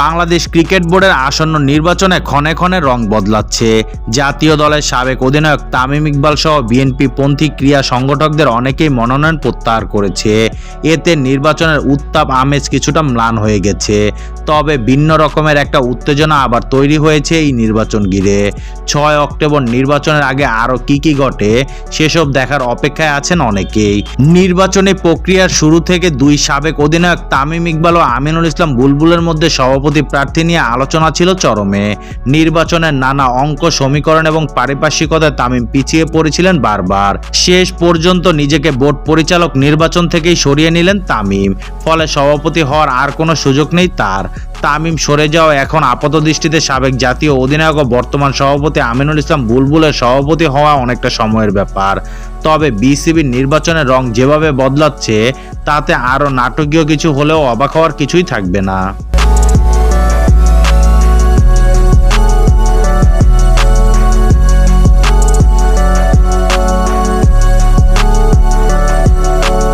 Bangladesh cricket বোর্ডের আসন্ন নির্বাচনে ক্ষণে ক্ষণে রং বদলাচ্ছে। জাতীয় দলের সাবেক অধিনায়ক তামিম ইকবাল সহ বিএনপি পন্থী ক্রিয়া সংগঠকদের অনেকেই মনোনয়ন প্রত্যাহার করেছে। এতে নির্বাচনের উত্তাপ, আমেজ কিছুটা ম্লান হয়ে গেছে। তবে ভিন্ন রকমের একটা উত্তেজনা আবার তৈরি হয়েছে এই নির্বাচন ঘিরে। ছয় অক্টোবর নির্বাচনের আগে আরও কি কি ঘটে, সেসব দেখার অপেক্ষায় আছেন অনেকেই। নির্বাচনী প্রক্রিয়ার শুরু থেকে দুই সাবেক অধিনায়ক তামিম ইকবাল ও আমিনুল ইসলাম বুলবুলের মধ্যে সভাপতি প্রার্থী নিয়ে আলোচনা ছিল চরমে। নির্বাচনের নানা অঙ্ক, সমীকরণ এবং পারিপার্শ্বিকতায় তামিম পিছিয়ে পড়েছিলেন বারবার। শেষ পর্যন্ত নিজেকে বোর্ড পরিচালক নির্বাচন থেকেই সরিয়ে নিলেন তামিম। ফলে সভাপতি হওয়ার আর কোনো সুযোগ নেই তার। তামিম সরে যাওয়া এখন আপাত দৃষ্টিতে সাবেক জাতীয় অধিনায়ক ও বর্তমান সভাপতি আমিনুল ইসলাম বুলবুলের সভাপতি হওয়া অনেকটা সময়ের ব্যাপার। তবে বিসিবির নির্বাচনের রং যেভাবে বদলাচ্ছে, তাতে আরও নাটকীয় কিছু হলেও অবাক হওয়ার কিছুই থাকবে না।